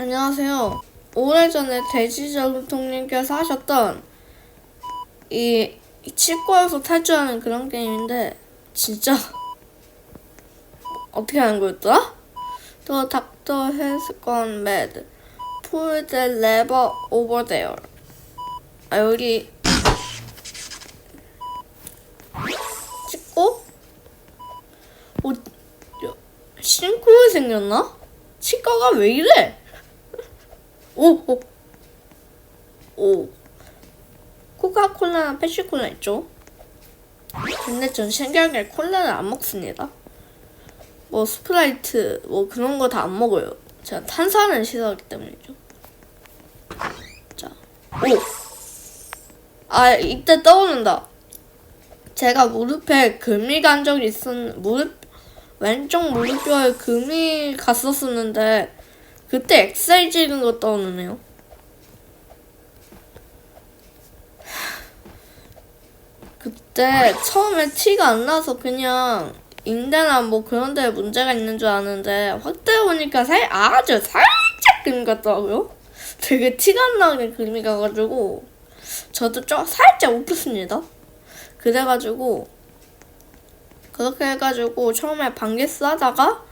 안녕하세요. 오래전에 돼지저금통님께서 하셨던 이, 이 치과에서 탈주하는 그런 게임인데 진짜 어떻게 하는 거였더라? Has gone mad. Pull the lever over there. 아 여기 찍고 어, 여- 싱크로 생겼나? 치과가 왜 이래? 오, 오, 오. 코카콜라랑 펩시콜라 있죠? 근데 전 신기하게 콜라를 안 먹습니다. 뭐 스프라이트 뭐 그런 거 다 안 먹어요. 제가 탄산을 싫어하기 때문이죠. 자, 오. 아 이때 떠오른다. 제가 무릎에 금이 간 적이 있었 무릎 왼쪽 무릎뼈에 금이 갔었었는데 그때 엑셀 찍은 거 떠오르네요. 그때 처음에 티가 안 나서 그냥 인대나 뭐 그런 데에 문제가 있는 줄 아는데 확대 보니까 살 아주 살짝 그림 같더라고요. 되게 티가 안 나게 그림이 가가지고 저도 좀 살짝 웃겼습니다. 그래가지고 그렇게 해가지고 처음에 반기스 하다가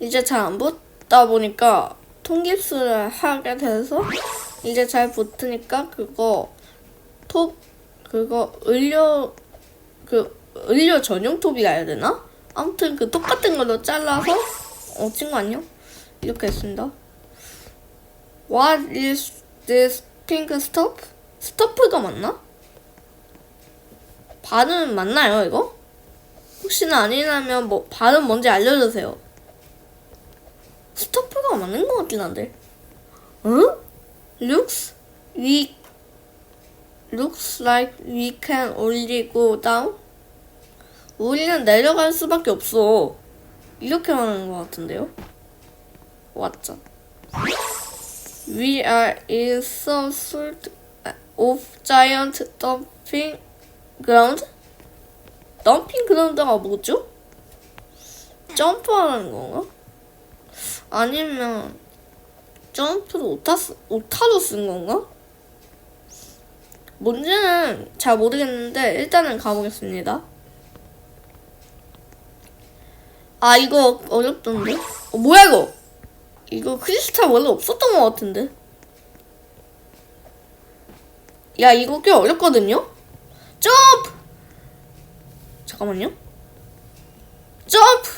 이제 잘 안 붙다 보니까 통깁스를 하게 돼서 이제 잘 붙으니까 그거 톱 그거 의료 그 의료 전용 톱이라 해야 되나? 아무튼 그 똑같은 걸로 잘라서 어 친구 안녕 이렇게 했습니다. What is this pink stuff? 스토프가 맞나? 발음 맞나요 이거? 혹시나 아니라면 뭐 발음 뭔지 알려주세요. 스토프가 맞는 것 같긴 한데. 응? Looks we looks like we can only go down. 우리는 내려갈 수밖에 없어. 이렇게 말하는 것 같은데요. 왔죠. We are in some sort of giant dumping ground. 덤핑 그라운드가 뭐죠? 점프하는 건가? 아니면 점프를 오타 쓰, 오타로 쓴 건가? 뭔지는 잘 모르겠는데 일단은 가보겠습니다. 아 이거 어렵던데? 어, 뭐야 이거? 이거 크리스탈 원래 없었던 것 같은데? 야 이거 꽤 어렵거든요? 점프! 잠깐만요. 점프!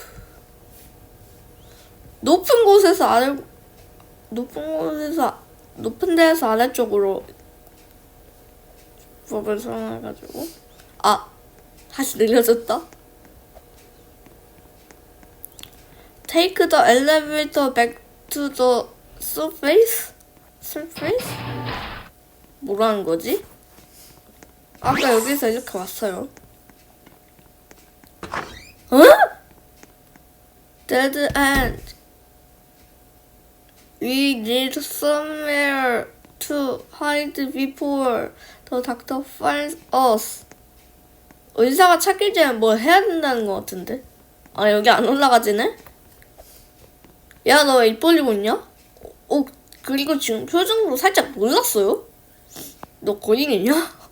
높은 곳에서 아래 높은 곳에서 높은 데에서 아래쪽으로 법을 사용해가지고 아 다시 늘려졌다. Take the elevator back to the surface. surface? 뭐라는 거지? 아까 여기서 이렇게 왔어요. 어? Dead end. We need somewhere to hide before the doctor finds us. 의사가 찾기 전에 뭐 해야 된다는 것 같은데? 아 여기 안 올라가지네? 야 너 왜 입 벌리고 있냐? 어 그리고 지금 표정으로 살짝 놀랐어요? 너 거인이냐?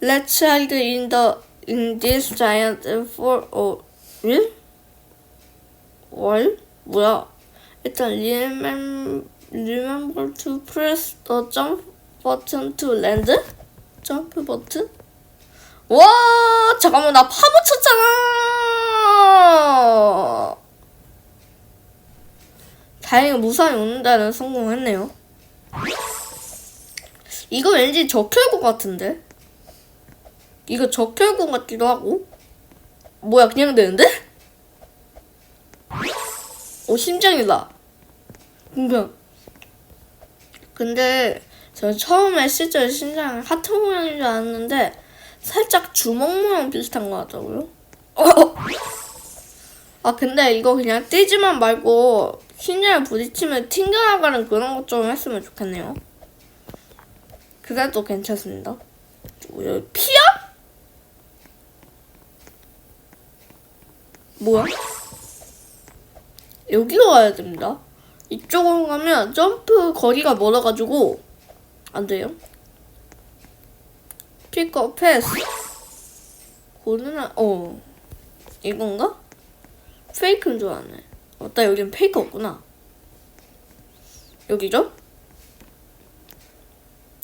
Let's hide in the in this giant for oh real? 월? 뭐야? 일단 remember, remember to? 점프 버튼? 와 잠깐만 나 파묻혔잖아 다행히 무사히 오는 데는 성공했네요 이거 왠지 적혈구 같은데? 이거 적혈구 같기도 하고 뭐야 그냥 되는데? 오 심장이다 그냥 근데 저 처음에 실제 심장 하트 모양인 줄 알았는데 살짝 주먹 모양 비슷한 것 같더라고요 어. 아 근데 이거 그냥 뛰지만 말고 심장에 부딪히면 튕겨나가는 그런 것 좀 했으면 좋겠네요 그래도 괜찮습니다 뭐야 피야? 뭐야? 여기로 가야 됩니다. 이쪽으로 가면 점프 거리가 멀어가지고 안 돼요. 픽업 패스. 고르나 어 이건가? 페이크인 줄 아네. 맞다 여긴 페이크 없구나. 여기죠?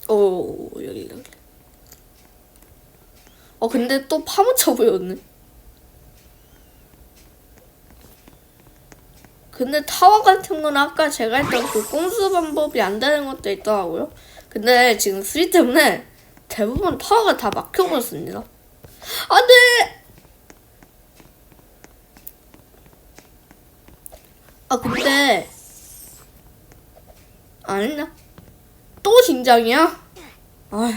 오 여기 여기. 어 근데 또 파묻혀 보였네. 근데 타워 같은 건 아까 제가 했던 그 꼼수 방법이 안 되는 것도 있더라고요. 근데 지금 수리 때문에 대부분 타워가 다 막혀버렸습니다. 안 돼! 아, 근데. 안 했나? 또 긴장이야? 아휴.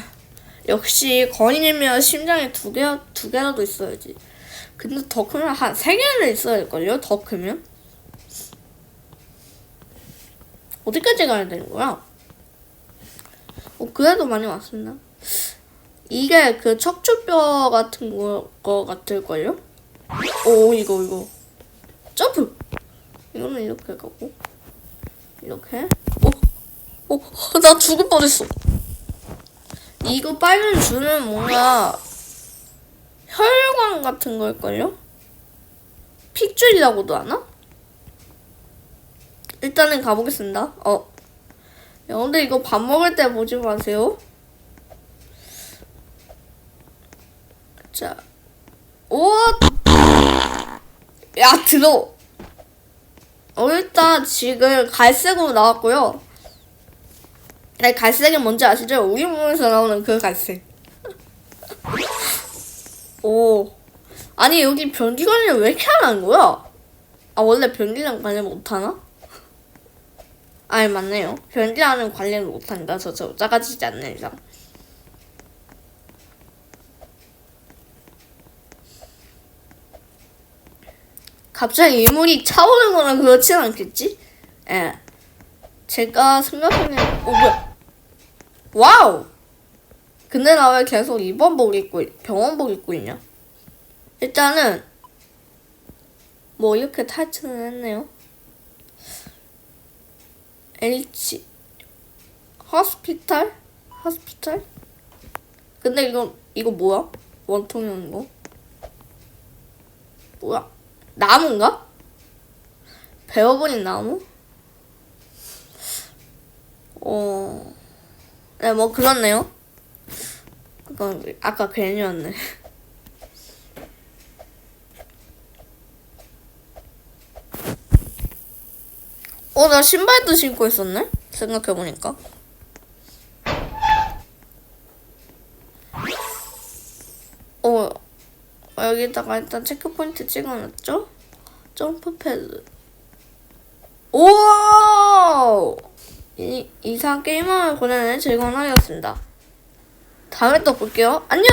역시 거인이면 심장에 두 개, 두 개라도 있어야지. 근데 더 크면 한 세 개는 있어야될걸요? 더 크면? 어디까지 가야 되는 거야? 어, 그래도 많이 왔습니다. 이게 그 척추뼈 같은 거, 거 같을걸요? 오, 이거, 이거. 점프! 이거는 이렇게 가고. 이렇게. 오, 오, 나 죽을 뻔했어. 이거 빨간 줄은 뭔가 혈관 같은 걸걸요? 픽줄이라고도 하나? 일단은 가보겠습니다. 어. 여러분들 이거 밥 먹을 때 보지 마세요. 자. 오! 야, 들어! 어, 일단 지금 갈색으로 나왔고요. 네, 갈색이 뭔지 아시죠? 우리 몸에서 나오는 그 갈색. 오. 아니, 여기 변기 관리를 왜 이렇게 안 하는 거야? 아, 원래 변기랑 관리 못하나? 아니, 맞네요. 변기하는 관리를 못한다. 저, 저, 작아지지 않는 이상. 갑자기 인물이 차오르는 거랑 그렇진 않겠지? 예. 제가 생각하는, 어, 뭐야. 와우! 근데 나 왜 계속 입원복 입고, 있- 병원복 입고 있냐? 일단은, 뭐 이렇게 탈출을 했네요. H, 호스피탈? 호스피탈? 근데 이거, 이거 뭐야? 오는 거? 뭐야? 나무인가? 베어버린 나무? 어, 네, 뭐 그렇네요. 그건 아까 괜히였네. 어, 나 신발도 신고 있었네? 생각해보니까. 어, 여기다가 일단 체크포인트 찍어놨죠? 점프 패드. 오! 이, 이상 게임을 보내는 즐거운 하루였습니다. 다음에 또 볼게요. 안녕!